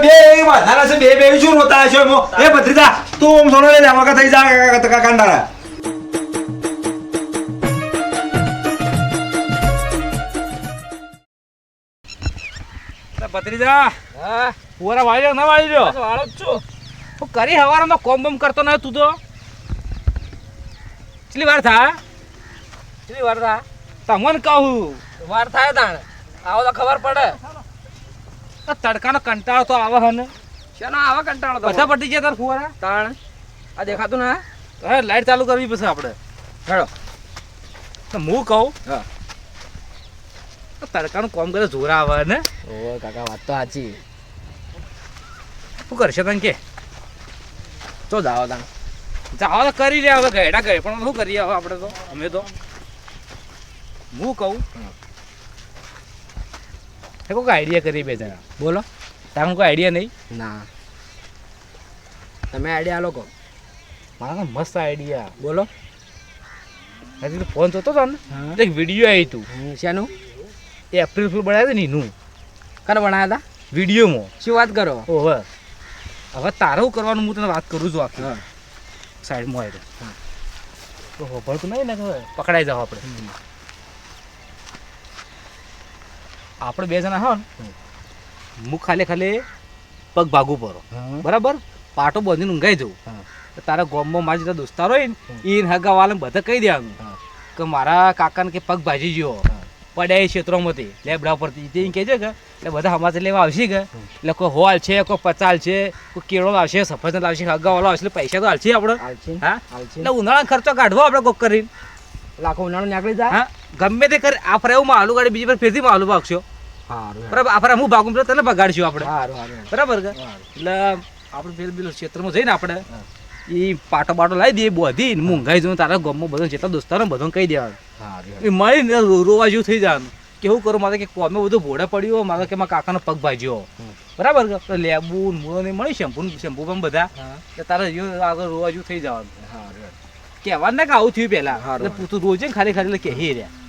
બે છે બે શું રોતા એમો? એ ભત્રીજા તું ઓમ સોનો લે જામા થઈ જા કાકા કાંડારા ભત્રીજા હા? પૂરા વાળી ના વાળી રહ્યો? વાળો જ છું. હું કરી હવારમાં કોમ બમ કરતો ના તું તો. કેટલી વાર થા? કેટલી વાર થા? તમને કહું. વાર થાય તાણ. આવો તો ખબર પડે. તો તડકાનો કંટાળો તો આવે હને શેનો આવે કંટાળો તો? બધા પટી ગયા તાર ફુવારા? તાણ. આ દેખાતું ના? હે લાઈટ ચાલુ કરવી પછી આપણે. હેડો. તો હું કહું હા. તડકાનું કોમ કરે જોર આવે ને? ઓ કાકા વાત તો સાચી. શું કરશે તને કે? તો જાઓ તાણ. જાવ તો કરી રહ્યા હવે ગયડા ગયે. પણ શું કરીએ હવે આપણે તો? અમે તો? હું કહું? એ કોઈ આઈડિયા કરી બે જણા. બોલો. તારું કોઈ આઈડિયા નહીં? ના. તમે આઈડિયા લોકો મારા તો મસ્ત આઈડિયા બોલો. હજી તો ફોન જોતો હતો ને? તો એક વીડિયો આવી તું. શેનું? એ એપ્રિલ ફૂલ બનાવ્યું ને એનું. કને બનાવ્યા હતા વિડીયોમાં શું વાત કરો? ઓહો. હવે તારું કરવાનું હું તને વાત કરું છું આખી. સાઈડમાં આવી તો હોભળતું નહીં ને હવે પકડાઈ જાવ આપણે. આપણે બે જણા હો ને હું ખાલી ખાલી પગ ભાગું પડો. બરાબર? પાટો બાંધીને ઊંઘાઈ જવું. તારા ગોમમાં મારા જેટલા દોસ્તારો હોય ને એ હગાવાલાને બધા કહી દેવાનું કે મારા કાકાને કે પગ ભાજી ગયો. હા. પડ્યા ક્ષેત્રોમાંથી. લેબડા પરથી તે કહે છે કે એટલે બધા સમાચાર લેવા આવશે કે. એટલે કોઈ હોલ છે કોઈ પચાલ છે કોઈ કેળો લાવશે સફરજન લાવશે હગાવાલો આવશે એટલે પૈસા તો હાલશે આપણે હા? એટલે ઉનાળાનો ખર્ચો કાઢવો આપણે કોક કરીને. લાખો ઉનાળો નીકળી જાય? હા? ગમે તે કરી આપણે એવું માલુ ગાડી બીજી પર ફેરથી માલુ ભાગશો બરાબર? આપણે હું ભાગું તને બગાડશું આપણે બરાબર કે? એટલે આપણે પેલું ક્ષેત્રમાં જઈને આપણે એ પાટો બાટો લાવી દઈએ બોધી મૂંઘાઈ જવું તારા ગામમાં બધો જેટલા દોસ્તારો બધું કહી દેવાનું. એ મળીને રોવા જેવું થઈ જવાનું. કેવું કરું મારે કે કોમે બધું ભોળે પડ્યું મારે કે મારા કાકાનો પગ ભાજ્યો બરાબર લેબુ મૂળો ને મળી શેમ્પુ શેમ્પુ પણ બધા. તારા આગળ રોવા જેવું થઈ જવાનું. કહેવાનું ના કે આવું થયું પહેલા તું રોજે ખાલી ખાલી કહી રહ્યા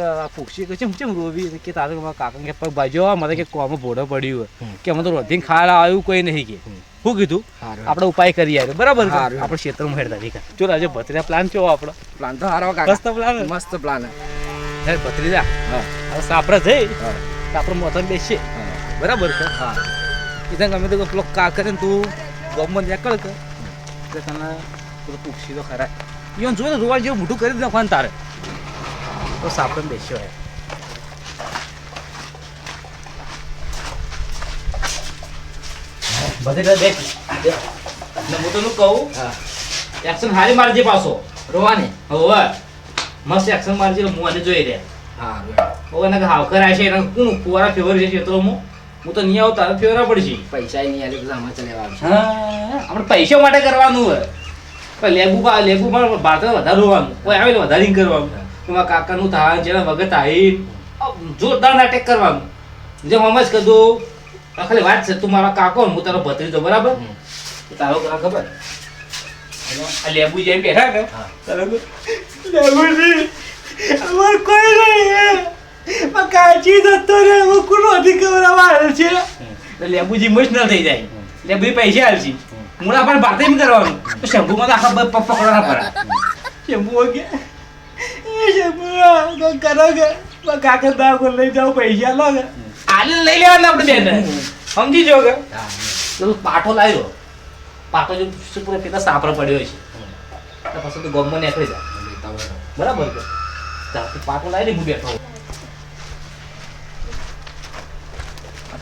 કે આ પૂક્ષી કે ચમ ચમ રોવી કે તારે કાકા કે પગ ભાજ્યો મારે કે કોમ ભોળે પડ્યું કે અમે તો રોધીને ખાવા આવ્યું કોઈ નહીં કે. હું શું કીધું આપણે ઉપાય કરી આવ્યો બરાબર? હારું. આપણે ક્ષેત્રમાં હેડતા નહીં જો રાજે ભત્રીજા પ્લાન કેવો આપણો? પ્લાન તો સારો કાકા. મસ્ત પ્લાન મસ્ત પ્લાન હે ભત્રીજા હા. હવે જઈ આપણે મોતન બેસીએ બરાબર છે? હા. ઇધન ગમે તો પેલો કા કરે ને તું ગમમાં નીકળ કે. એટલે તને પેલો પૂછી તો ખરા. ઈવન જોઈને રોવા જેવું મોટું કરી નાખવાનું તારે. તો સાપરે બેસ્યો હે. બધે દેખ ને હું તને કહું હા. એક્શન હારી મારજે પાછો. રોવાની. હોવે મસ્ત એક્શન મારજે હું આજે જોઈ રહ્યા. હા હવે એને હાવકર આવશે એને કોણ ફુવારા ફેવર છે તો હું? તો નહીં આવું તારે ફેવરા પડશે. પૈસા નહીં આવે બધા આમાં ચલે હા આપણે પૈસા માટે કરવાનું હોય. લેબુ લેબુ પણ ભારત વધારે રોવાનું. કોઈ આવે વધારે કરવાનું. એમાં કાકાનું થાય જેના વગર થાય જોરદાર નાટક કરવાનું. જેમ હમ જ કીધું ખાલી વાત છે તું મારા કાકો હું તારો ભત્રીજો બરાબર. તારો કાકા ખબર? આ લેબુ જેમ બેઠા. લેબુજી અમાર કોઈ નહીં કાચી જતો રે હું કોનો અધિકાર છે. લેબુજી ઇમોશનલ થઈ જાય. લેબુજી પૈસા આલશી મુળા પણ ભારતે એમ કરવાનું. તો શંભુમાં તો આખા પકડવાના પડે શંભુ શંભુ કરો કે કાકા દા લઈ જાઓ પૈસા લો કે. આલે લઈ લેવાના આપણે બેન. સમજી જો કે. તો પાટો લાવ્યો. પાટો જો શું પૂરો પેલા સાપરો પડ્યો છે. તો પછી તો ગમમાં નીકળી જાય. બરાબર કે પાટો લાવી હું બેઠો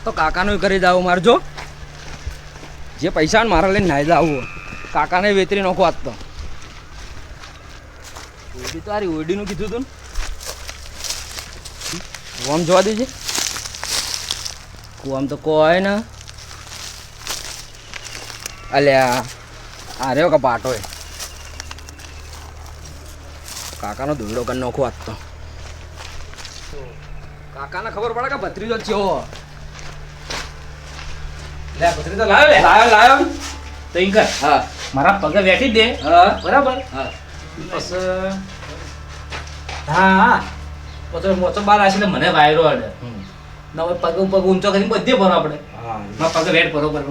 તો કાકાનું કરી જાવ મારજો. જે પૈસા મારા લઈને નાઈ જાવું કાકાને વેતરી નાખો આજ તો. ઓડી તો આરી કીધું તું કોમ જોવા દેજે. કોમ તો કોઈ ને. અલ્યા આ રહ્યો કે પાટો કાકાનો ધૂળો કરી નાખો આજ તો. કાકાને ખબર પડે કે ભત્રીજો હો લે પથરી તો લાવે લે. લાયો લાયો. તો ઈં કર હા. મારા પગે બેઠી દે. હા. બરાબર? હા. પછી હા. હા પછી મોચો બાર આવીને મને વાયરો અડે. ના હવે પગ પગ ઊંચો કરીને બધે ભરો આપણે. મારા પગે ભરો બરોબર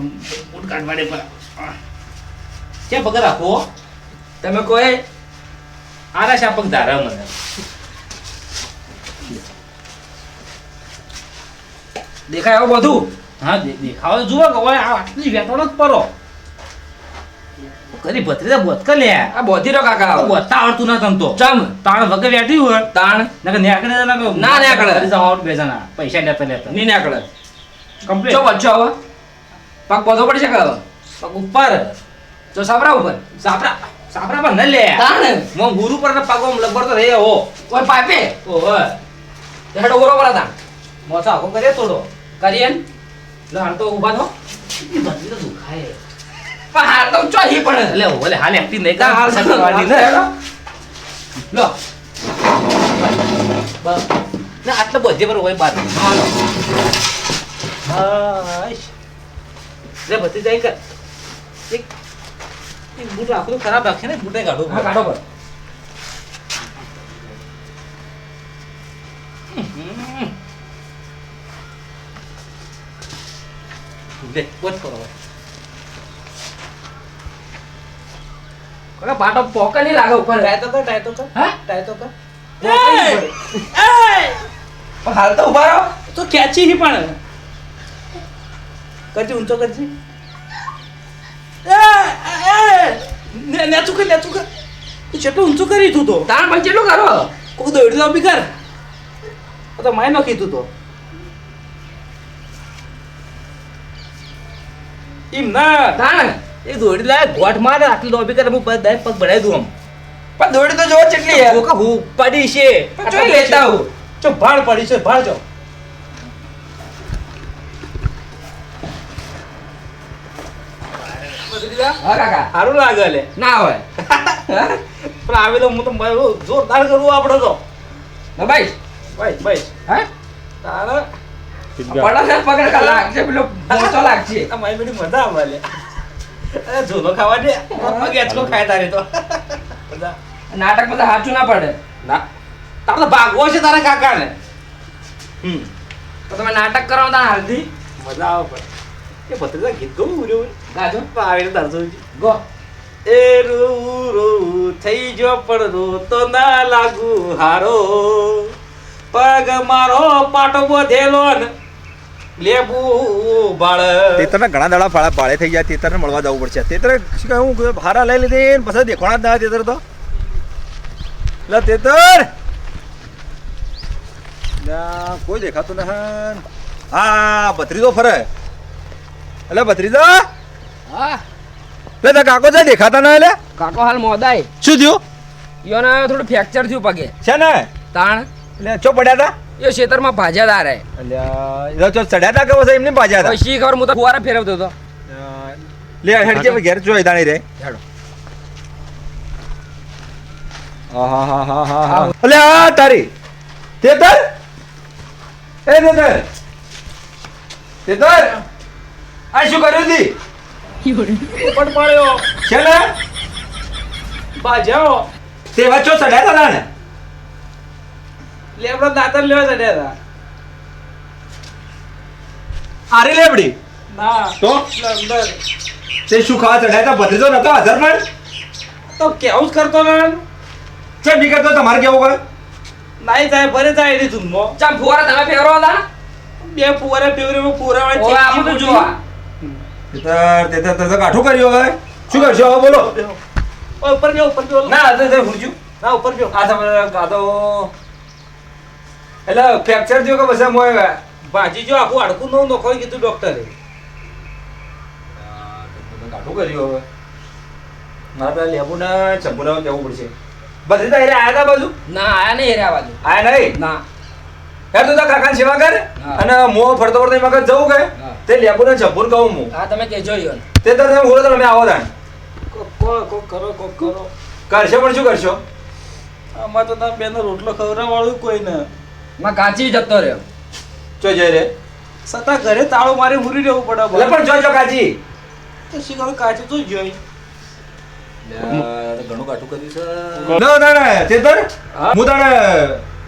બૂટ કાઢવાડે પર. ક્યાં પગ રાખો તમે કોઈ આરા આ પગ ધારા મને. દેખાય આવું બધું? હા દેખાવ જુઓ કે આટલી વેટોનો જ પરો. કરી ભત્રીજા બોત કર લે. આ બોધી રો કાકા. બોતા આવડતું ના તમતો ચમ તાણ વગર બેઠી હોય. તાણ. નકર નેકડે ના ના નેકડે જાવ આઉટ બેજાના પૈસા લેતા લેતા. ની નેકડે કમ્પ્લીટ ચો બચ્ચો હવે પાક બોધો પડી કે હવે. પાક ઉપર. ચો સાબરા ઉપર. સાપરા. સાપરા પર ન લે. તાણ. મો ગુરુ પર ને પગો લબર તો રહે હો. ઓય પાપે. ઓ હેડો ઉરો પર તાણ. મોસા આખો કરે તોડો કરીએ ને. લે હાલ તો ઊભા થો. તો દુખાય. પણ હાલ તો ચો પડે એટલે ઓલે હાલ એક્ટિંગ નહીં તાણ હાલ વાળી ને. લો બસ ના આટલે બધે પર હોય બાર. હાલો. હાશ. લે બધી જાય કર. એક એક બૂટ આખું તો ખરાબ રાખશે ને બૂટે કાઢો હા કાઢો પર. લે બોટ કરો કાકા પાટો પોકે નહીં લાગે ઉપર. ટ્રાય તો કર ટ્રાય તો કર. હા? ટ્રાય તો કર. પણ હાલ તો ઊભા રહો. તો ખેંચી હી પણ. કરજી ઊંચો કરજી. ને નેચું કર નેચું કર. તું જેટલું ઊંચું કરી તું તો. તાણ પણ કેટલું કરો. કોક દોડી લાવ કર. તો માય નાખી તું તો. એમ ના તાણ એ દોડી લાય ગોઠ મારે આટલી લોબી કરે હું પગ પગ બઢાઈ દઉં પણ દોડી તો જો ચટલી યાર હે. હું પડી છે. જો લેતા હું. જો ભાળ પડી છે ભાળ જો. સારું લાગે લે. ના હોય. પણ આવે હું તો જોરદાર કરું આપણે તો. ભાઈ ભાઈ ભાઈ હે? તારા? લાગશે પેલો મોટો લાગશે આ મારી બેટી મજા આવે અરે જૂનો ખાવા દે. પગ એચકો ખાય તારે તો. બધા નાટકમાં તો સાચું ના પડે. ના. તારે ભાગવો છે તારા કાકાને. હમ. તો તમે નાટક કરો તાણ હાલથી. મજા આવે પણ. એ ભત્રીજા ગીત ગયું ઉર્યો ગાજો. આવીને તારસો ગો. એ રૂ રૂ થઈ જો પણ રો તો ના લાગુ હારો. પગ મારો પાટો બોધેલો ને. લેબુ બાળ તેતરને ઘણા દાડા ફાળા પાળે થઈ ગયા તેતરને મળવા જવું પડશે. તેતર શું કહે હું હારા લઈ લીધી ને પછી દેખોણા જ ના તેતર તો. લે તેતર! ના, કોઈ દેખાતું ન હા ભત્રીજો ફરે. એટલે ભત્રીજા. હા. લે કાકો છે દેખાતા ના એટલે કાકો હાલ મોદાય. શું થયું? ઈયોને થોડું ફ્રેક્ચર થયું પગે. છે ને? તાણ. એટલે ચો પડ્યા હતા ઈયો ખેતરમાં ભાજ્યા તારે અલ્યા તો ચડ્યા તા કે એમને બાજ્યા હતા પછી ખબર હું તો ફુવારા ફેરવતો હતો. લે હેડ કે ઘેર જોઈ દાણી રે. હેડો. હા હા હા હા હા અલ્યા તારી. તેતર? એ તેતર. તેતર? આ શું કર્યું તી? પણ પડ્યો. છે ને બાજાઓ તે વચ્ચો ચડ્યા તા ને લેબડો દાતર લેવા ચડ્યા હતા. આરી લેબડી ના. તો? લંબર તે શું ખાવા ચડ્યા હતા? ભત્રીજો નતો હાજર પણ? તો કેવું જ કરતો ને બી કરતો? તમારે કેવું કરે નહીં જાય ભરે જાય એની ધૂમો ચાલ ફુવારા તમે ફેરવો હતા? બે પુવારે પેવરે પુરા ઓ આપણે તો જોવા. તેતર તેતર તે તો કાઠું કર્યો હવે. શું કરશો? હવે બોલો. ઉપર ગયો ઉપર ગયો ના તે તે ના ઉપર ગયો આ તમે કાતો એટલે ફ્રેક્ચર થયો કે પછી મોય ભાજી જો આખું હાડકું નવું નખોઈ કીધું ડોક્ટરે કાઢું કર્યું હવે. મારા પેલા લેબુને ચંપુને જવું પડશે. બધી તો આયા તા બાજુ? ના આયા નહીં હેર્યા બાજુ. આયા નહીં? ના. યાર તું તો કાકા સેવા કર. અને મો ફરતો ફરતો એમાં જવું કે? તે લેબુ ને ચંપુને કહું હું. હા તમે કેજો ઈયોને તે તો તમે બોલો તો તમે આવો તાણ. કોક કો- કોક કરો કોક કરો. કરશો પણ શું કરશો? આમાં તો તાર બેનો રોટલો ખવડાવવાળું કોઈ ને. માં કાચી જતો રહ્યો. જો જઈ રે. સતા ઘરે તાળું મારી મૂરી રહેવું પડે એટલે પણ જો જો કાચી. તો શી કરો? કાચી તો જોઈ. ઘણું કાઠું કર્યું છે. ના? હું?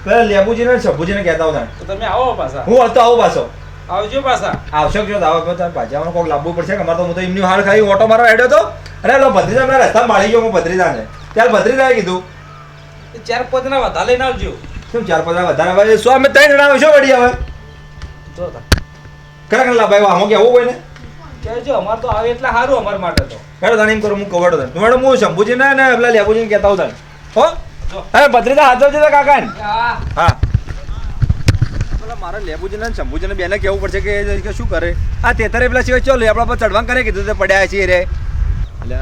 પેલા લેબુજીને શંભુજીને કહેતા તો તમે આવો પાછા. હું હતો આવો પાછો. આવજો પાછા. આવશો જો આવો તો તારે કોક લાવવું પડશે કે અમારે તો હું તો એમની હાર ખાઈ ઓટો મારવા હેડ્યો તો. અને પેલો ભત્રીજા રસ્તા માળી ગયો હું ભત્રીજાને. ત્યારે ભત્રીજાએ કીધું ચાર પાંચ ના વધારે લઈને આવજો. શું ચાર પાંચ વધારે આવે સો અમે ત્રણ જણા આવશો વળી આવે જો. ખરા ખરા ભાઈ આમાં હોય ને? કહેજો અમાર તો આવે એટલે સારું અમાર માટે તો. હેડો એમ કરો હું કવડો તાણે. તું મેડમ હું શંભુજીને ને પેલા લેબુજીને કહેતા હું. હવે ભત્રીજા હાજર છે કાકા આ હા. પેલા મારા લેબુજીને ને શંભુજીને બેને કહેવું પડશે કે શું કરે? આ તેતરે પેલા સિવાય ચાલો આપણા પર ચડવા કરે કીધું તે પડ્યા છીએ રે. એટલે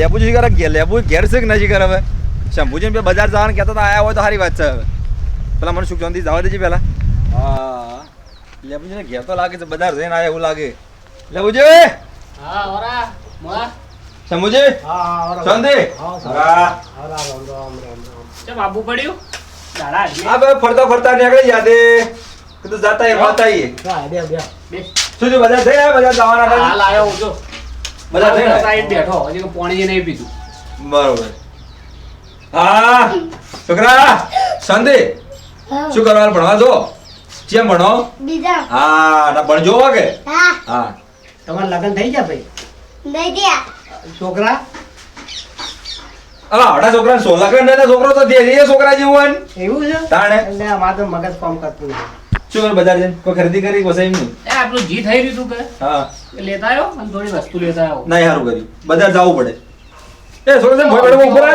લેબુજી કરે? ઘેર લેબુ ઘેર છે કે નથી કરે હવે? શંભુજીને બે બજાર જવાનું કહેતા હતા આયા હોય તો સારી વાત છે પેલા મને સુખ શાંતિ જવા દેજે પેલા. હા. લેબુજીને ઘેર તો લાગે છે બજાર જઈને આયા એવું લાગે. લેબુજી હા ઓરા મોળા શંભુજી શાંતિ. હા ચમ આબુ પડ્યું? દાડા બે ફરતા ફરતા નીકળી જાતે કીધું જાતા એ વાત આવીએ બે. શું થયું બજાર થઈ ગયા બજાર જવાના હતા? હાલ આવ્યો જો. બધા થઈ સાઈડ બેઠો. હજી પાણી નહીં પીધું. બરોબર. હા છોકરા સંદે શું કરવાનું ભણવા જો? કેમ ભણો? બીજા. હા ના ભણજો હો કે. હા. હા. તમારા લગ્ન થઈ ગયા ભાઈ? દઈ ગયા. છોકરા? અલા હડા છોકરા સો લાખ ને છોકરો તો દે એ છોકરા જેવું હોય એવું છે? તાણે. એટલે આ તો મગજ કામ કરતું શું કરે બજાર જઈને? કોઈ ખરીદી કરી કોઈ એમ નહીં? એ આપણું જી થઈ રહ્યું તું કે? હા. લેતા આવ્યો? અને થોડી વસ્તુ લેતા આવ્યો ના સારું કર્યું. બજાર જવું પડે. એ છોકરા ભોય પડે, ઊભો રહે.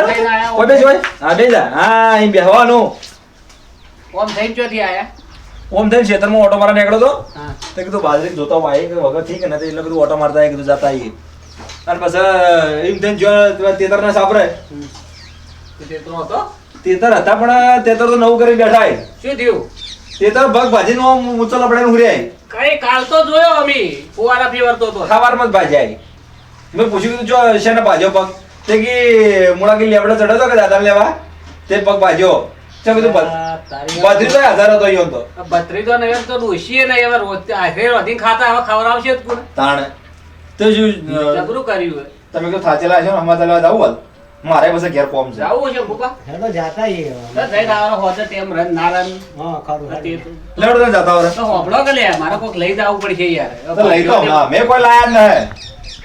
કોઈ બેસ ભાઈ હા. બેસ. હા અહીં બેહવાનું ઓમ થઈને ચોથી આયા. ઓમ થઈને ખેતરમાં ઓટો મારવા નીકળ્યો તો? તે કીધું બાજરી જોતા હોય કે વગર ઠીક નથી એટલે કીધું ઓટો મારતા કીધું જતા આવીએ અને પછી એમ થઈને જો તેતર ના સાપરે. તેતરો હતો? તેતર હતા પણ તેતર તો નવું કરી બેઠા. શું થયું? તેતર ભગ ભાજી નો ઊંચો લપડે હુર્યા કઈ કાલ તો જોયો અમે. ફુવારા ફીવરતો તો. ખાવારમાં જ ભાજી આવી મેં પૂછ્યું કીધું જો શેને ભાજ્યો પગ તે કી મુળા કી લેબડે ચડ્યો તો કે દાદા લેવા? તે પગ ભાજ્યો તે કીધું આ તો હજાર હતો અહીં તો. બત્રી તો નહીં તો ડોશીએ નહીં હવે રોજ આખરે રોધી ખાતા હવે ખવડાવશે જ કોણ તાણે. તો શું જબરું કર્યું તમે કીધું થાચેલા છો ને હમણાં લેવા જાવું હોત મારે પાસે ઘેર કોમ છે. આવું છે ભૂપા? તો જાતા ઈ તો જઈ આવવાનો હોતે તેમ રન ના રન. હા ખરું તો- લેવડો જતા હોય તો હોભળો કે લે મારે કોક લઈ જાવું પડશે યાર. તો લઈ તો મે મેં કોઈ લાયા જ નહીં.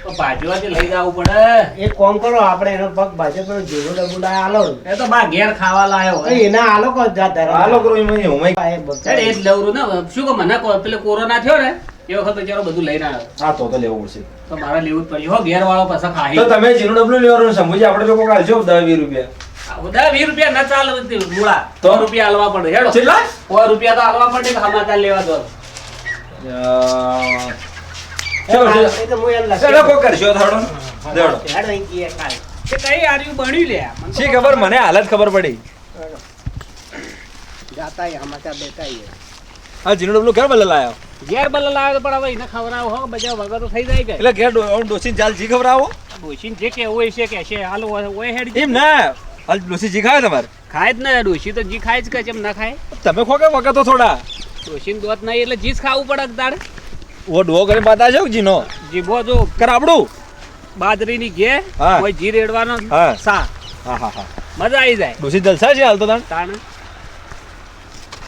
તો લઈ જવું પડે. એક કામ કરો આપણે એનો પગ ભાજે પેલો જીરો ડબ્બુ આલો. એ તો બા ઘેર ખાવા લાયો. એના આલો કો જાત ધરમ. આ લોકો એમ હું એ બધું. ચાલ એ જ લવરું ને. શું કે મને કો- કોરોના થયો ને એ વખત બિચારો બધું લઈને આવ્યો. હા તો તો લેવું પડશે. તો મારે લેવું જ પડ્યું. હો ઘેર વાળો પાછા ખાઈ તો તમે જીરું ડબલું લેવાનું સમજી આપણે લોકો કાઢશો દસ વીસ રૂપિયા. દસ વીસ રૂપિયા ના ચાલે મૂળા તો? રૂપિયા હાલવા પડે હેડો. કેટલા સો રૂપિયા તો હાલવા પડે કે સમાચાર લેવા દો. ચલો કરશો થોડો દેડો. કે કઈ આર્યું લે મને શી ખબર? મને હાલત ખબર પડી. જાતા ઈ દેતા ઈ. આ ડબલું ઘર બદલ લાયો? ઘેર બલ્લા લાવે પણ હવે એને ખવડાવો હો બધા વગર તો થઈ જાય કે. એટલે ઘેર ડોસી ચાલ જી ખબર આવો ડોશીને જે કે હોય છે કે છે હાલો ઓય હેડ એમ ના. હાલ ડોસી જી ખાય તમારે? ખાય જ ને ડોશી તો જી ખાય જ કે જેમ ના ખાય? તમે ખો કે વગર તો થોડા. ડોશીને દોત નહીં એટલે જીજ ખાવું પડે તારે. ઓ ડો કરીને પાતા છો જીનો? જીભો જો. કરાબડું બાજરીની ઘે કોઈ જી રેડવાનો સા. હા હા હા. મજા આવી જાય. ડોસી જલસા છે હાલ તો તાણ? તાણ.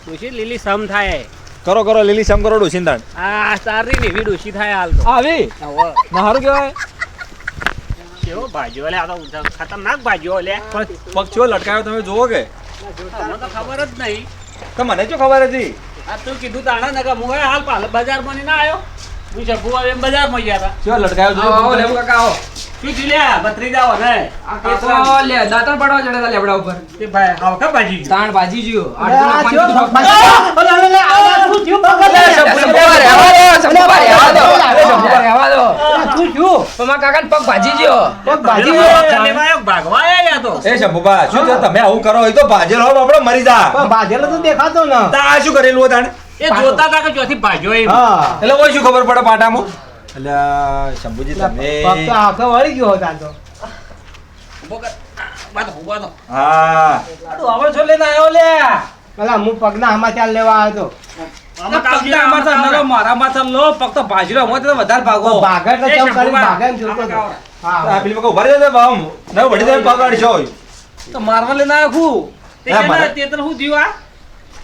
ડોશી લીલી સમ થાય. કરો કરો લીલી સમ કરો ડોસી તાણ. આ સારી ને વી ડોશી થાય હાલ તો. આવી? ના હારું કહેવાય. કેવો ભાજીઓ લે આ તો ખતરનાક ભાજીઓ લે. પક્ષીઓ લટકાયો તમે જોવો કે. મને તો ખબર જ નહીં. તો મને જો ખબર હતી? આ તું કીધું તાણા ને કે હું હાલ પાલ બજારમાં ની ના આવ્યો હું શંભુ એમ બજારમાં ગયા હતા ચો લટકાયો આવો આવો લેવું કાકા આવો શું થયું લે બત્રી જાઓ ને આ લે દાંતણ પડવા ચડ્યા લેબડા ઉપર તે ભાઈ હાવ કા ભાજી તાણ ભાજી જ્યો આ આઠસો થયો પગ ભાજે. ઓલે, ઓલે, ઓલે, આ શું થયું પગ ભાજે? શંભુભા રહેવા દો, શંભુભા રહેવા દો. અરે રહેવા દો. શું થયું? તો કાકાને પગ ભાજી જ્યો. પગ ભાજી પેલો ભાગવા લેવા આવ્યો, ભાગવા આવ્યા તો એ શંભુબા શું તમે આવું કરો હોય તો ભાજેલો આપણે મરી જા પણ ભાજેલો તો દેખાતો ન તા આ શું કરેલું હતું એ જોતા હતા કે ચોથી ભાજ્યો એમ. હા. એટલે ઓય શું ખબર પડે પાટામાં? એટલે શંભુજી તમે આખો વળી ગયો હતો તો. હા. છો લઈને આવ્યો લે. પેલા હું પગના લેવા આવ્યો મારા માથા લો તો વધારે ભાગો. એ મારવા લઈને આવ્યો તે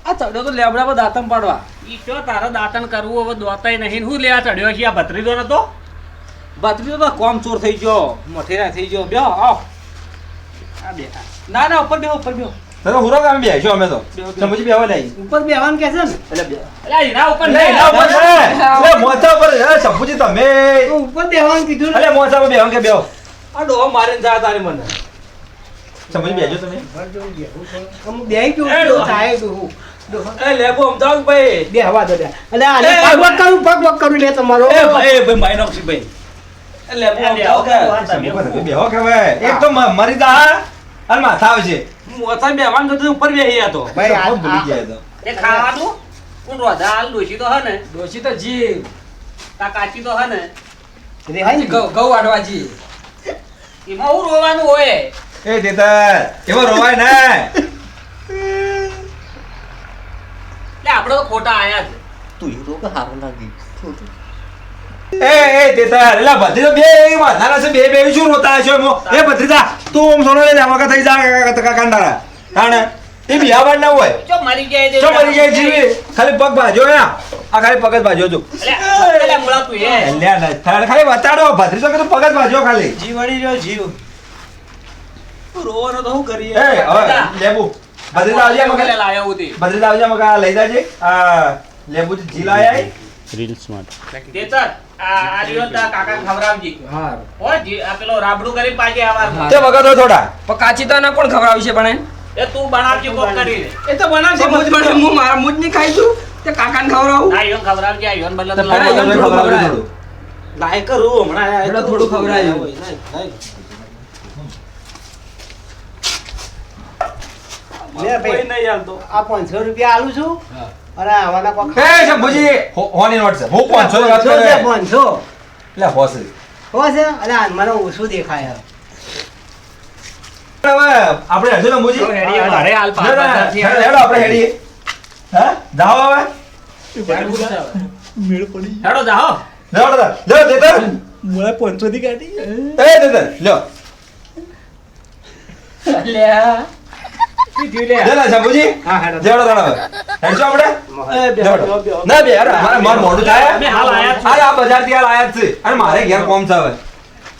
આ? ચડ્યો તો લેબડા પર દાંતમ પાડવા. ઈ ચો તારે દાંતન કરવું હવે દોતાય નહીં હું લેવા ચડ્યો છે આ ભત્રીજો નતો? બાતરી તો કોમ ચોર થઈ ગયો મઠેરા થઈ ગયો બ્યો આવ. આ બેઠા. ના ના ઉપર બેહો ઉપર બેહો. તમે હુરો કામ છો અમે તો. સમજી બેહો. નહીં ઉપર બેહવાનું કે છે ને? એટલે બે. અલ્યા એના ઉપર નહીં એના ઉપર છે. અલે મોચા ઉપર એ શંભુજી તમે. તો ઉપર બેહવાનું કીધું ને. અલે મોચા પર બેહો કે બેહો. આ ડો મારીને જા તારી મને. સમજી બેજો તમે. બેહી ગયું થાય હું. એ લેબો અમદાવાદ ભાઈ. બેહવા દો બે. અલે આને પગ વગ કરું પગ વગ કરું લે તમારો. એ ભાઈ ભાઈ. મારી નાખશી ભાઈ એ લેબો અમદાવાદ શંભુ પર તમે કે હવે એક તો મરી જા અને માથા આવશે હું ઓછા બેવાનું તો ઉપર બેહી હતો ભાઈ આ- ભૂલી ગયા તો. એ ખાવાનું? કોણ રોધા આલ દોશી તો હે ને. ડોશી તો જી. તા કાચી તો હે ને. રેહાય ને? ઘઉં ઘઉં વાઢવા જી. એમાં હું રોવાનું હોય? એ એવો રોવાય ને એટલે આપણે તો ખોટા આયા છે. તું એ રોગ હારો લાગી. એ એ તેતર એલા ભત્રીજો બે માથાના છે બે બે શું રોતા છો એમો? એ ભત્રીજા તું ઓમ સોનો લે જામા થઈ જા કાકા કાંડારા કાણે એ બિયાવાડ ના હોય. ચો મરી જાય તે ચો મરી જાય જીવી. ખાલી પગ ભાજો ના આ. ખાલી પગ જ ભાજો તું અલ્યા અલ્યા મુળા તું એ. અલ્યા ના થાળ ખાલી બતાડો ભત્રીજો કે તું પગ જ ભાજો ખાલી. જીવ વળી રહ્યો જીવ. રોવાનો તો શું કરીએ? એ હવે લેબુ. આવજે મગા. લાયો ઉતી ભત્રીજા આવજે મગા લઈ જાજે. આ લેબુ જી લાયા તેતર આ આ રહ્યો તા કાકા ખવરાવજી હા હો જી આ પેલો રાબડું કરી પાજે આવાર તે વગર થોડા. પણ કાચી ના પણ એ તું બનાવજે કોક એ તો બનાવશે મુજ બને હું મારા મુજની ખાઈ છું. તે કાકાને ખવડાવું. આ યોન ખવરાવજે આ યોન બદલે તો ખવડાય. કરું હમણાં થોડું તો થોડું ખવડાય. લે ભાઈ નહીં હાલતો. આ પાંચસો રૂપિયા આલું છું. હા. આવાના કોક એ શંભુજી હો- હોની નોટ હું 500 ની વાત કરે. છે, પાંચસો. એટલે હોશે હો છે? અલે આ મને ઓછું દેખાય. હવે આપણે હેડજો શંભુજી મારે હાલ ના, ના, હેડો, હેડો આપણે હેડીએ હા? જાઓ હવે. હેડો જાઓ. જાઓ દાદા લ્યો તેતર મોળે થી કાઢી એ તેતર લ્યો. લ્યા લે ના શંભુજી હા હેડો. જેવડો દાડો હેડજો આપણે? એ બે જેવડો. ના બે યાર મારે માર મોઢું થાય. અમે હાલ આયા અરે આ બજારથી હાલ આયા છે. અને મારે ઘેર કોમ છે હવે.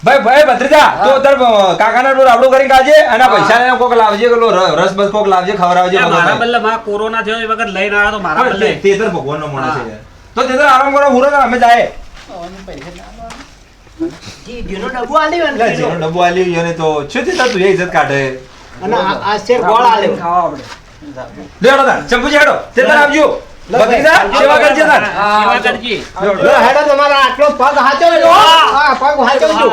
ભાઈ ભાઈ ભત્રીજા તું અત્યારે કાકાના રોડ રાબડું કરીને ખાજે અને પૈસા ને કોક લાવજે પેલો રસ બસ કોક લાવજે ખવડાવજે મારા બદલે માં કોરોના થયો એ વખત લઈને આવ્યો તો મારા બદલે. તેતર ભગવાન નો માણસ છે તો તેતર આરામ કરો હુરો અમે જાય. જી ડબ્બો આલ્યો ને એટલે ડબ્બો આલ્યો ઈ તો શું તે તું એ ઇજ્જત કાઢે? અને આ- આ શેર ગોળ આલ્યો ખાવા આપણે લે હેડો તાર ચંપુજી હેડો. તેતર આપજો. લે સેવા કરજે તાર સેવા આવજો. કરજી. હેડો તમારા આટલો પગ હાચવજો હા. પગ હાચવજો.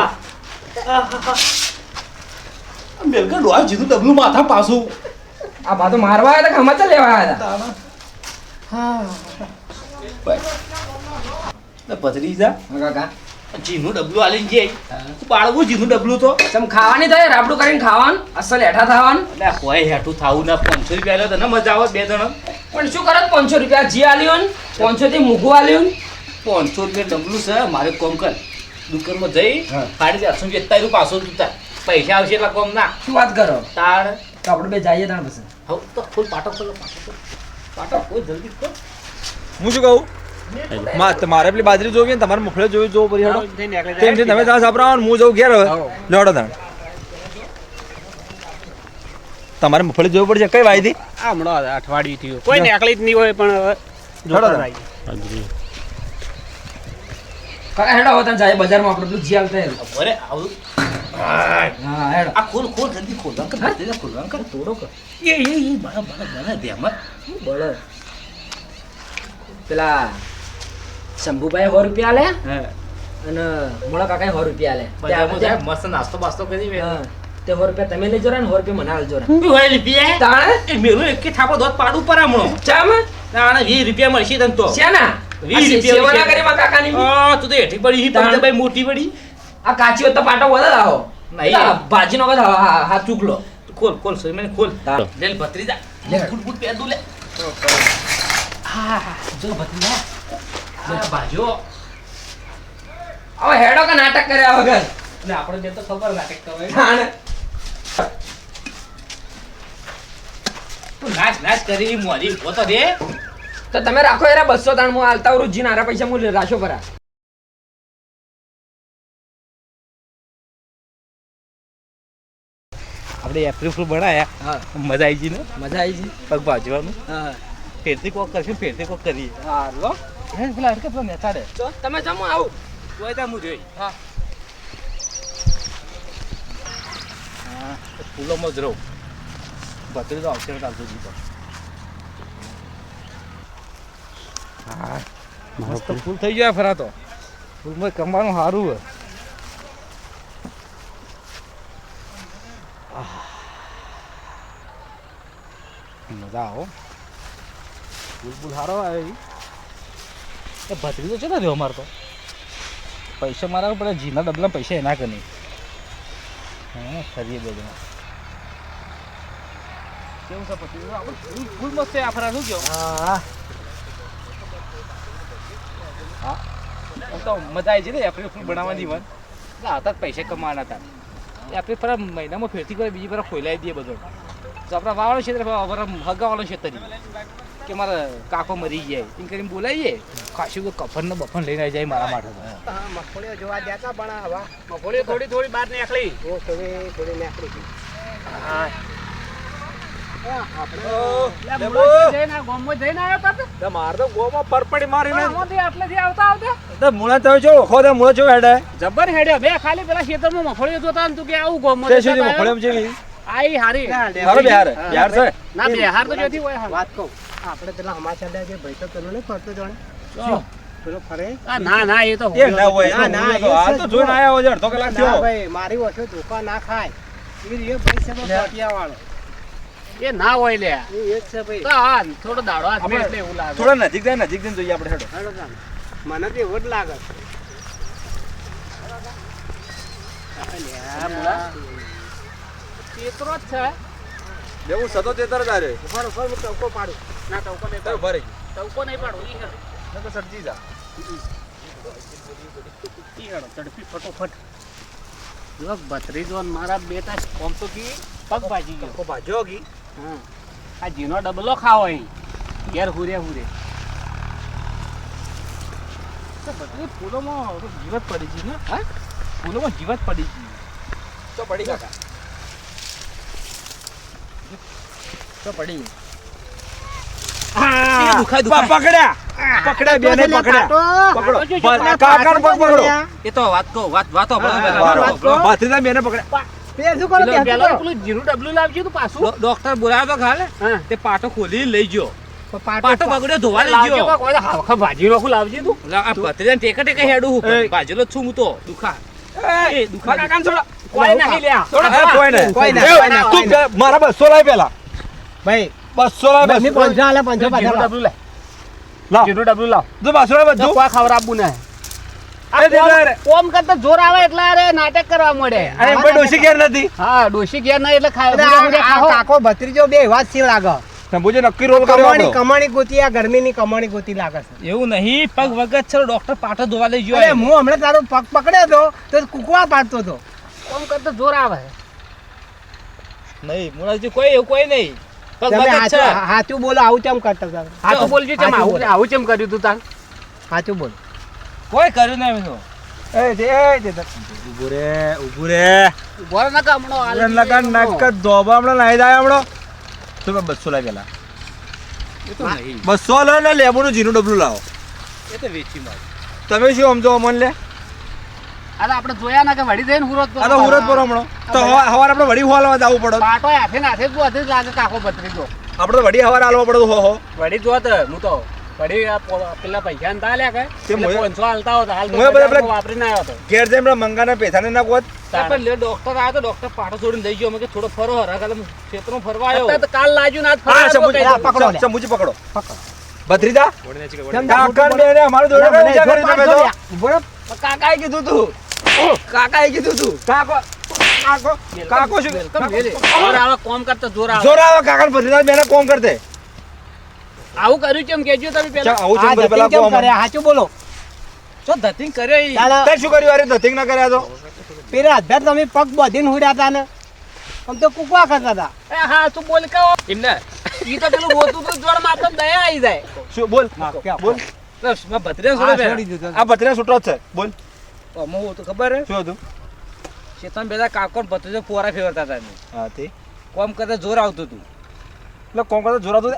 મેલકા ડોહા જીધું ડબલું માથા પાછું. આ બા તો મારવા આવ્યા હતા લેવા આવ્યા હતા? પથરીજા હા, કાકા. જીનું ડબલું આલીને જઈ બાળવું જીનું ડબલું તો. તમ ખાવાની થાય રાબડું કરીને ખાવાનું અસલ હેઠા થવાનું. એટલે હોય હેઠું થાવું ના પાંચસો રૂપિયા લો તને મજા આવે બે જણ. પણ શું કરો પાંચસો રૂપિયા જી આલ્યું પાંચસો થી મૂકવું આલ્યું પાંચસો રૂપિયા ડબલું છે મારે કોમ કર. દુકાનમાં જઈ. સાડી ચારસો તારું પાછો જૂતા પૈસા આવશે એટલે કોમ ના. શું વાત કરો? તાર. તો આપણે બે જઈએ તાણ પછી. હવે તો ફૂલ પાટો ખોલો પાટો ખોલ. પાટો ખોલ જલ્દી ખોલ. હું શું કહું? મા- તમારે પેલી બાજરી જોવી ને તમારે મુખડે જોવી જોવું પડી હેડો. તેમ છે તમે ત્યાં સાંભળો હું જઉં ઘેર હવે. લેવડો તાણ તમારે મફળી જોવી પડશે? કઈ વાયદી? હમણાં અઠવાડિયું થયું. કોઈ નેકળી જ નહીં હોય પણ હવે કાકા હેડો હવે જાય બજારમાં આપણે પેલું જી આલતા અરે આવું. હા હેડો. આ ખોલ ખોલ જલ્દી ખોલ. અંકલ જલ્દી ખોલ અંકલ તોડો કર. એ એ એ બરા બરા બરા ધ્યાનમાં. બોલો પેલા શંભુભાઈ સો રૂપિયા લે હા અને મોળા કાકા સો રૂપિયા લે મસ્ત નાસ્તો બાસ્તો કરી હા. તે સો રૂપિયા તમે લઈ જોરા ને સો રૂપિયા મને આલજો મેળું રૂપિયા તાણે મેરું એક થાપો દોત પાડું પર હમણો ચામ તાણે વીસ રૂપિયા મળશે તને તો શ્યાના વીસ રૂપિયા. કરી માં કાકાની આ તું તો હેઠી પડી તાણે ભાઈ મોટી પડી આ કાચી હોત તો પાટો વધારે આવો નહીં. ભાજીનો કદ હા- હા હા ચૂકલો ખોલ ખોલ સોરી મને ખોલ. લે ભત્રીજા લે. ફૂટ ફૂટ પેદું લે હા હા જો ભત્રીજા ભાજો હવે હેડો કે નાટક કર્યા વગર? ને આપણે જે તો ખબર નાટક તાણ. તું નાચ નાચ કરી મોરી ઊભો તો દે તો તમે રાખો એરા બસો તાણ હું આલતા આવું નારા પૈસા હું રાખો ભરા આપણે એપ્રિલ ફૂલ બનાયા. હા. મજા આવી ગઈ ને? મજા આવી ગઈ. પગ ભાજવાનું હા. ફેરથી કોક કરશું ફેરથી કોક કરીએ. હા હો. હે પેલા હરકે પેલા નેતાડે તો તમે જમો આવું. તા હું જોઈ. હા. હા તો ફૂલોમાં જ રહું. ભત્રી તો આવશે ચાલતો જીતો હા મસ્ત ફૂલ થઈ ગયા ફરા તો. ફૂલમાં કમાવાનું સારું હે. મજા આવો. ફૂલ ફૂલ સારો આવે. એ ભત્રી તો છે ને રહ્યો અમારે તો. પૈસા મારા પડે જીના ડબલા પૈસા એના કરી હા ફરીએ બે જણા. કેવું છે આપણે ફૂલ મસ્ત છે આ શું કહો હા. હા. તો મજા આવી છે ને આપણે ફૂલ બનાવવાની મન હતા જ પૈસા કમાવાના હતા આપણે ફરા મહિનામાં ફેરતી કરે બીજી ફરા ખોલાવી દઈએ બધો. તો આપણા વાવાળો ક્ષેત્ર હગાવાળો ક્ષેત્ર કે મારા કાકો મરી જાય એમ કરીને બોલાવીએ. ખાસું કફન ને બફન લઈને જાય મારા માટે. મગફળીઓ જોવા જતા પણ હવા મગફળીઓ થોડી થોડી બહાર નીકળી. થોડી થોડી નીકળી હા. મારે તો ગોમાં પરપડી મારીને. જબ્બર તો મૂળા તમે જો ઓખો તો મૂળો હેડ્યો બે ખાલી પેલા ખેતરમાં મફળીઓ જોતા તું કે આવું ગોમ મફળેમ આઈ હારી. હારો. બિહાર બિહાર છે. ના બે તો જોતી હોય વાત કહું. આપણે પેલા સમાચાર લે જે ભાઈ તો પેલો નહીં ફરતો જાણે ના ના એ તો એ ના હોય ના, ના, તો તો જોઈને આયા હોય અડધો કલાક થયો. ભાઈ મારી ઓછો ધોકા ના ખાય. એ રહ્યો ભાઈ પાટિયા વાળો એ ના હોય લે. એ એ છે ભાઈ. તો હા થોડો દાડો હાથ આપણે એટલે એવું લાગે. થોડા નજીક જાય નજીક જઈને જોઈએ આપણે હેડો. મને તો એવું જ લાગે. આ જ છે. હું સતો તેતર જ આરે ઊભા ઉપર હું ટવકો પાડું. ના ટવકો નહીં ભરી ટવકો નહીં પાડો ઈ હેડો ન તો સરજી જા. ઝડપી ફટોફટ. જો ભત્રીજો મારા બેટા કોમ તો કી પગ ભાજી ગયો. ભાજો ભાજ્યો ગી હા. આ જીનો ડબલો ખાવો અહીં. ઘેર હુરે હુરે. બધી ફૂલોમાં જીવત પડી છે ને? હા? ફૂલોમાં જીવત પડી છે તો પડી કાકા તો પડી પકડ્યા. પકડો પગ પકડો. એ તો વાત કહો વાત વાતો બેને ડોક્ટર બોલાવ્યો તો ખાલે. તે પાટો ખોલી લઈ ગયો. પાટો પાટો બગડ્યો ધોવા લઈ ગયો. ભાજી નોખું લાવજે તું. ભત્રીજા ટેકે ટેકે હેડું હું ભાજેલો છું હું તો. દુખા. એ દુખા. કાકા છોડો. કોઈ નહીં લ્યા. કોઈ નહીં. કોઈ નહીં, એ, કોઈ નહીં, તું મારા બસો લાય પેલા. ભાઈ બસો લાય બસો પંચો પાછા લાવ. ડબલું લાવ લાવ. જીરું ડબલું લાવ તું બસો બધું કોઈ ખવડાવવું નહીં. એ દીકરા કરતા જોર આવે એટલે અરે નાટક કરવા મળે. અરે એમ કોઈ ડોશી ઘેર નથી. હા ડોશી ઘેર નહીં એટલે ખાય. અરે હુંરે હુંરે આ- આ ખાઓ. કાકો ભત્રીજો બે એવા જ લાગે. શંભુજી નક્કી રોલ કર્યો કમાણી કમાણી ગોતી આ ગરમીની કમાણી ગોતી લાગે છે. એવું નહીં પગ વગર છે ડોક્ટર પાટો ધોવા લઈ ગયો અરે હું હમણાં તારો પગ પકડ્યો હતો તો કુકવા પાડતો હતો. ઓમ કરતા જોર આવે. નહીં મુરાજી કોઈ એવું કોઈ નહીં. તમે હાચું હાચું બોલો આવું કેમ કરતા હતા? હાચું બોલજો કેમ આવું આવું કેમ કર્યું તું તાર હાચું બોલ. કોઈ કર્યું નહીં એનું એ તે- એ તે- તે- રે ઊભું રે. બોલ ના કામણો હાલ લગન નક ધોબા હમણાં નાઈ જાય હમણાં. તો મેં બસો લાય પેલા. એ બસો લો ને લેબુનું જીનું ડબલું લાવો. એ તો વેચી માર. તમે શું સમજો અમન લે? અરે આપણે જોયા ના કે વડી જઈને હુરત આ તો હુરત તો હવા- આપણે વડી હોલવા જવું પડે. પાટો હાથે ને હાથે હાથે લાગે કાકો બત્રી જો આપણે તો વડી હવાર હાલવા પડે હો હો. વડી જોત હું તો વડી પેલા પૈસા ને તાલ્યા કે તે એટલે મોએ- 500 હાલતા હોત હાલ તો બધા વાપરી ના આવ્યો ઘેર જઈને પેલા મંગાના પૈસાને ના કોત પણ લે ડોક્ટર આવ્યો તો ડોક્ટર પાટો છોડીને લઈ ગયો. મેં કે થોડો ફરો હરા કાલે ફરવા આવ્યો. તો કાલ લાજુ ના પકડો લે. પકડો. પકડો. ભત્રીજા? કાકા બેને અમારું જોડે મને કઈ વિચાર જો કરી તમે તો? લ્યા. ઊભો રહો. કાકાએ કીધું તું કાકાએ કીધું તું. કાકો કાકો કાકો શું? જોર આવે કોમ કરતા જોર આવે. જોર આવે કાકા ને ભત્રીજા બેને કોમ કરતે. આવું કર્યું કેમ? કેજો તમે પેલા આવું જતીન પેલા કેમ. કરે? હાચું બોલો. તો ધતિંગ કર્યો ઈ. તે શું કર્યું? અરે ધતિંગ ના કર્યા તો? પેલા અધર તમે પગ બાંધીને હુડ્યા હતા ને? આમ તો કુકવા કરતા હતા. એ હા તું બોલ કહો. એમને? ઈ તો પેલું રોતું તો જોડમાં આપણે દયા આવી જાય. શું બોલ. બોલ. બસ મેં ભત્રીજા હા, છોડી દીધો. આ ભત્રીજા છૂટો છે. બોલ. અમો હું તો ખબર હે? શું હતું? શેતાન બેદા કાકોન ભત્રીજો પોરા ફેરતા હતા હા તે. કોમ કરતા જોર આવતું હતું. એટલે કોમ કરતા જોર આવતું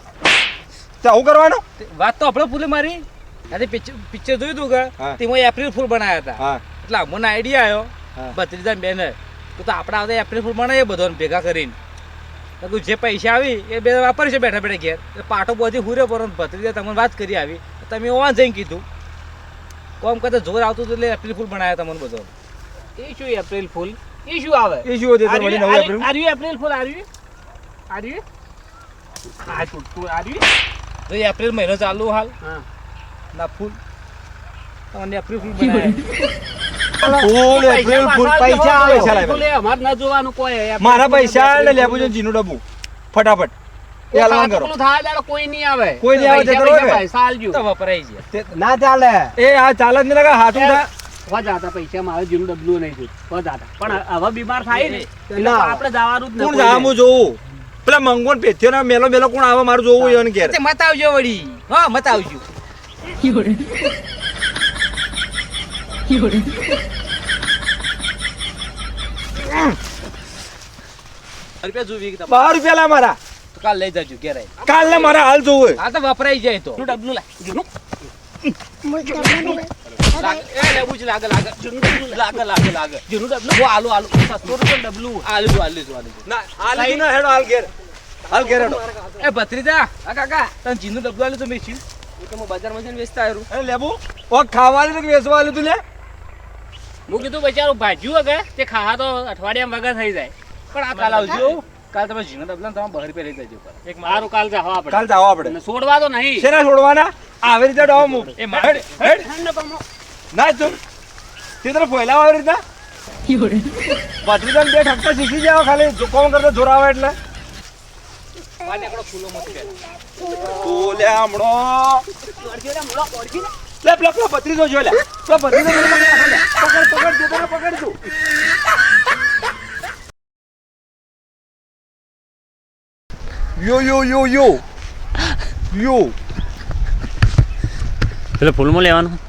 તે આવું કરવાનું? વાત તો આપણે ભૂલે મારી. આજે પિક્ચર જોયું હતું કે? તેમાં એપ્રિલ ફૂલ બનાવ્યા હતા. એટલે અમને આઈડિયા આવ્યો ભત્રીજા બેન. તો તો આપણે આવતા એપ્રિલ ફૂલ બનાવીએ બધાને ભેગા કરીને. તું કીધું જે પૈસા આવી એ બે વાપરશે બેઠા બેઠા ઘેર. પાટો બધી હુરે પર ભત્રીજા તમને વાત કરી આવી. તમે ઓવા જઈને કીધું. કોમ કરતા જોર આવતું હતું એટલે એપ્રિલ ફૂલ બનાવ્યા તમને બધો. એ શું એપ્રિલ ફૂલ? એ શું આવે? એ શું હતું વળી નવું એપ્રિલ? આર્યુ April fool આર્યુ? આર્યુ? આ છૂટતું યુ તો એપ્રિલ મહિનો ચાલુ હાલ. હા. ના ફૂલ. તમને એપ્રિલ ફૂલ બનાવ્યા ફૂલ એપ્રિલ ફૂલ પૈસા ફૂલ લાવ્યા અમારે ના જોવાનું કોઈ. મારા પૈસા લેવું છે જીનું ડબ્બુ. ફટાફટ. કોઈ નહીં આવે. કોઈ નહીં આવે તે કરો હવે. પૈસા આલજો. તો વપરાઈ છે. ના ચાલે. એ આ ચાલે જ નહીં હાથું થાય વધાતા પૈસા મારે જીનું ડબલું નહીં જોયું વધાતા પણ હવે બીમાર થાય ને આપણે જવાનું જ કોણ જા હું પેલા મંગોન પેથ્યો ને મેલો મેલો કોણ આવે મારું જોવું એને ઘેર? મત આવજો વળી. હા મત આવજો રૂપિયા જોવી કે બાર રૂપિયા લા મારા. તો કાલ લઈ જજો ઘેર કાલ ને મારા હાલ જોવું આ તો વપરાઈ જાય તો. ડબલું લાય. ભત્રીજા. કાકા. તને જીનું ડબલું આલું તો મેં તો હું બજારમાં જઈને વેચતા આવ્યો અરે લેબુ ઓ ખાવાનું કે વેચવા તું લે? હું કીધું બચારું ભાજ્યું હગે તે ખાવા તો અઠવાડિયામાં વગર થઈ જાય. પણ આ કાલ આવજો. કાલ તમે જીનો ડબલા તમે બહાર પે લઈ જજો એક મારું કાલ જાવ આપણે કાલ જાવ આપણે છોડવા તો નહીં. શેના છોડવાના? આવી રીતે ડોમ એ હેડ હેડ. ના જો તે. તરફ ફોયલા આવી રીતના? ભત્રીજાને બે ઠપકા શીખી જાવ ખાલી. કોમ કરતો? જોર આવે એટલે પકડ પકડ પકડ મત યો યો યો યો યો એટલે ફૂલમાં લેવાનું